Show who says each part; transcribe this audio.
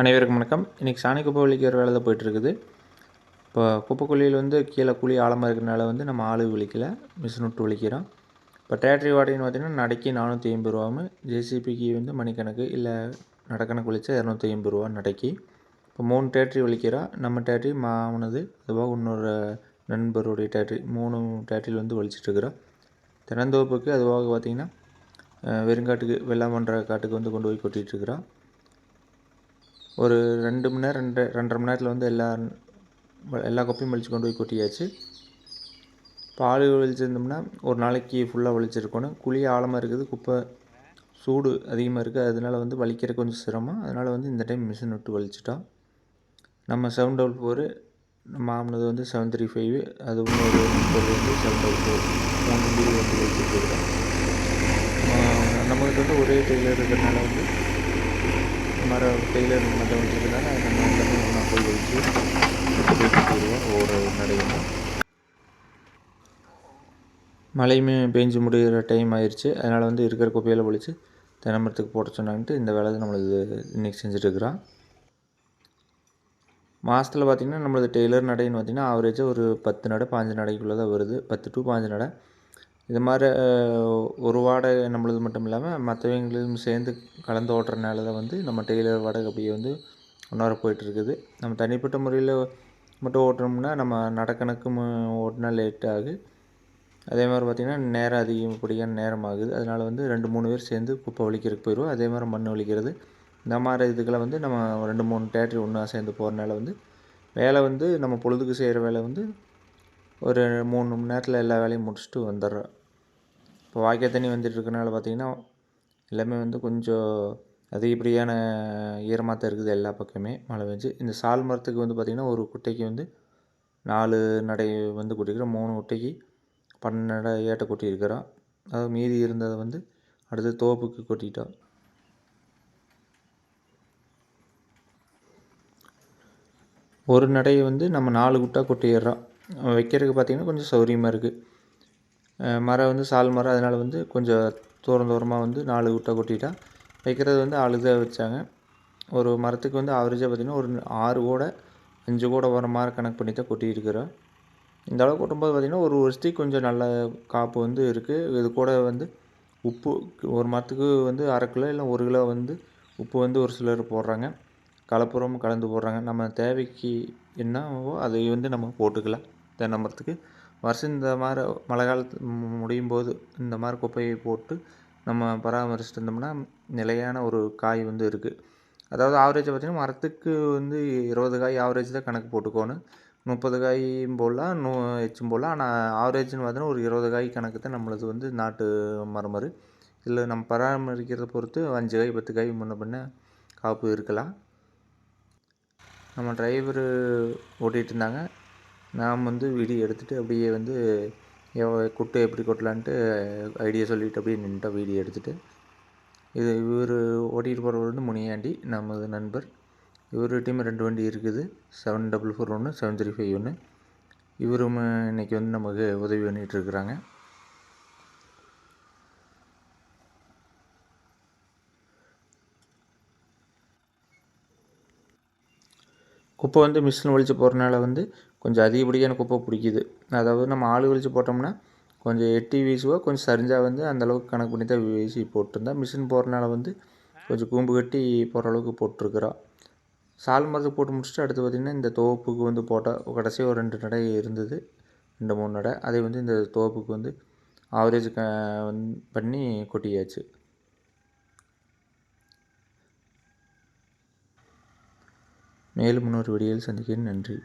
Speaker 1: அனைவருக்கும் வணக்கம். இன்றைக்கி சாணி குப்பை வலிக்கிற வேலை தான் போயிட்டுருக்குது. இப்போ குப்பை குழியில் வந்து கீழே குழி ஆழமாக இருக்கிறனால வந்து நம்ம ஆளு வலிக்கல மிஷின் விட்டு வலிக்கிறோம் இப்போ டேட்ரி வாடகைன்னு பார்த்திங்கன்னா நடைக்கு நானூற்றி ஐம்பது ரூபாவும் ஜேசிபிக்கு வந்து மணிக்கணக்கு இல்லை நடக்கணக்கு வலிச்சா இரநூத்தி ஐம்பது ரூபா நடைக்கு. இப்போ மூணு டேட்ரி வலிக்கிறோம் நம்ம டேட்ரி மாவனது அதுவாக இன்னொரு நண்பருடைய டேட்ரி மூணு டேட்ரியில் வந்து வலிச்சிட்ருக்குறோம். தினந்தோப்புக்கு அதுவாக பார்த்திங்கன்னா வெறுங்காட்டுக்கு வெள்ளாமன்ற காட்டுக்கு வந்து கொண்டு போய் கொட்டிகிட்ருக்குறோம் ஒரு ரெண்டு மணி நேரம் ரெண்டு ரெண்டரை மணி நேரத்தில் வந்து எல்லா எல்லா குப்பையும் வலித்து கொண்டு போய் கொட்டியாச்சு. பால் வலிச்சிருந்தோம்னா ஒரு நாளைக்கு ஃபுல்லாக வலிச்சிருக்கணும். குழி ஆழமாக இருக்குது குப்பை சூடு அதிகமாக இருக்குது அதனால் வந்து வலிக்கிற கொஞ்சம் சிரமம். அதனால் வந்து இந்த டைம் மிஷின் விட்டு வலிச்சிட்டோம். நம்ம செவன் டபுள் ஃபோரு மாமனது வந்து செவன் த்ரீ ஃபைவ் அது ஒன்று முப்பது வந்து செவன் டபுள் ஃபோர் மூணு வண்டி வந்து வச்சுருக்கோம் நம்மகிட்ட வந்து ஒரே டெய்லர் இருக்கிறதுனால வந்து மரம் டெய்லர் மட்டும் வச்சுருந்தாங்க நம்ம எல்லாமே ஒன்றா போய் வச்சு போயிடுவோம் ஒவ்வொரு நடையும் மழையுமே பெஞ்சு முடிகிற டைம் ஆயிடுச்சு அதனால் வந்து இருக்கிற குப்பையில் ஒழிச்சு தினமரத்துக்கு போட சொன்னாங்கன்ட்டு இந்த வேலை நம்மளுக்கு இன்றைக்கி செஞ்சுட்ருக்குறோம் மாதத்தில் பார்த்திங்கன்னா நம்மளது டெய்லர் நடைன்னு பார்த்திங்கன்னா ஆவரேஜாக ஒரு பத்து நடை பாஞ்சு நடைக்குள்ளே தான் வருது. பத்து டு பாஞ்சு நடை. இது மாதிரி ஒரு வாடகை நம்மளது மட்டும் இல்லாமல் மற்றவங்களும் சேர்ந்து கலந்து ஓட்டுறனால தான் வந்து நம்ம டெய்லர் வாடகை அப்படியே வந்து ஒன்றார போயிட்டுருக்குது. நம்ம தனிப்பட்ட முறையில் மட்டும் ஓட்டுறோம்னா நம்ம நடக்கணக்கு ஓட்டினா லேட் ஆகுது. அதே மாதிரி பார்த்திங்கன்னா நேரம் அதிகப்படியான நேரம் ஆகுது அதனால் வந்து ரெண்டு மூணு பேர் சேர்ந்து குப்பை வலிக்கிறதுக்கு போயிடுவோம் அதே மாதிரி மண் வலிக்கிறது இந்த மாதிரி இதுக்கெல்லாம் வந்து நம்ம ரெண்டு மூணு தேட்டரி ஒன்றா சேர்ந்து போகிறனால வந்து வேலை வந்து நம்ம பொழுதுக்கு செய்கிற வேலை வந்து ஒரு மூணு மணி நேரத்தில் எல்லா வேலையும் முடிச்சுட்டு வந்துடுறோம் இப்போ வாய்க்கால் தண்ணி வந்துட்டுருக்கனால பார்த்திங்கன்னா எல்லாமே வந்து கொஞ்சம் அதிகப்படியான ஈரமாக தான் இருக்குது எல்லா பக்கமே மழை பெஞ்சு. இந்த சால் மரத்துக்கு வந்து பார்த்திங்கன்னா ஒரு குட்டைக்கு வந்து நாலு நடை வந்து கொட்டிக்கிறோம் மூணு குட்டைக்கு பன்னெண்டு நடை ஏட்டை கொட்டியிருக்கிறோம். அதாவது மீதி இருந்ததை வந்து அடுத்து தோப்புக்கு கொட்டிட்டோம். ஒரு நடையை வந்து நம்ம நாலு குட்டாக கொட்டிடுறோம். வைக்கிறதுக்கு பார்த்திங்கன்னா கொஞ்சம் சௌரியமாக இருக்குது மரம் வந்து சால் மரம் அதனால் வந்து கொஞ்சம் தூரம் தூரமாக வந்து நாலு விட்ட கொட்டிட்டா வைக்கிறது வந்து ஆளுதான் வச்சாங்க. ஒரு மரத்துக்கு வந்து ஆவரேஜாக பார்த்திங்கன்னா ஒரு ஆறு கூட அஞ்சு கூட வர மாதிரி கணக்கு பண்ணி தான் கொட்டியிருக்கிறோம் இந்த அளவு கொட்டும்போது பார்த்திங்கன்னா ஒரு வருஷத்துக்கு கொஞ்சம் நல்ல காப்பு வந்து இருக்குது இது கூட வந்து உப்பு ஒரு மரத்துக்கு வந்து அரை கிலோ இல்லை ஒரு கிலோ வந்து உப்பு வந்து ஒரு சிலர் போடுறாங்க. கலப்புரம் கலந்து போடுறாங்க. நம்ம தேவைக்கு என்னவோ அதை வந்து நம்ம போட்டுக்கலாம். தென்னை மரத்துக்கு வருஷம் இந்த மாதிரி மழை காலத்து முடியும் போது இந்த மாதிரி குப்பையை போட்டு நம்ம பராமரிச்சுட்டு இருந்தோம்னா நிலையான ஒரு காய் வந்து இருக்குது அதாவது ஆவரேஜாக பார்த்திங்கன்னா மரத்துக்கு வந்து இருபது காய் ஆவரேஜ் தான் கணக்கு போட்டுக்கோணும். முப்பது காயும் போடலாம் நூ எச்சும் போடலாம் ஆனால் ஆவரேஜ்னு பார்த்தீங்கன்னா ஒரு இருபது காய் கணக்கு தான் நம்மளது வந்து நாட்டு மரம் இதில் நம்ம பராமரிக்கிறத பொறுத்து அஞ்சு காய் பத்து காய் முன்ன பின்ன காப்பு இருக்கலாம். நம்ம டிரைவரு ஓட்டிகிட்டு இருந்தாங்க. நாம் வந்து வீடியோ எடுத்துகிட்டு அப்படியே வந்து குட்டை எப்படி கொட்டலான்ட்டு ஐடியா சொல்லிவிட்டு அப்படியே நின்றுட்டோம் வீடியோ எடுத்துகிட்டு இது இவர் ஓட்டிகிட்டு போகிறவர் வந்து முனியாண்டி நமது நண்பர். இவர்கிட்டையும் ரெண்டு வண்டி இருக்குது. செவன் டபுள் ஃபோர் ஒன்று செவன் த்ரீ ஃபைவ் ஒன்று இவரும் இன்றைக்கி வந்து நமக்கு உதவி பண்ணிகிட்ருக்குறாங்க குப்பை வந்து மிஷின் ஒழிச்சு போடுறனால வந்து கொஞ்சம் அதிகப்படியான குப்பை பிடிக்குது. அதாவது நம்ம ஆள் ஒழிச்சு போட்டோம்னா கொஞ்சம் எட்டி வீசுவோம் கொஞ்சம் சரிஞ்சால் வந்து அந்தளவுக்கு கணக்கு பண்ணி தான் வீசி போட்டிருந்தேன் மிஷின் போகிறனால வந்து கொஞ்சம் கூம்பு கட்டி போகிற அளவுக்கு போட்டிருக்கிறோம் சால் மரத்துக்கு போட்டு முடிச்சுட்டு அடுத்து பார்த்திங்கன்னா இந்த தோப்புக்கு வந்து போட்டால் கடைசியாக ஒரு ரெண்டு நடை இருந்தது. ரெண்டு மூணு நடை. அதை வந்து இந்த தோப்புக்கு வந்து ஆவரேஜ் க பண்ணி கொட்டியாச்சு. மேலும் இன்னொரு வீடியோவில் சந்திக்கிறேன். நன்றி.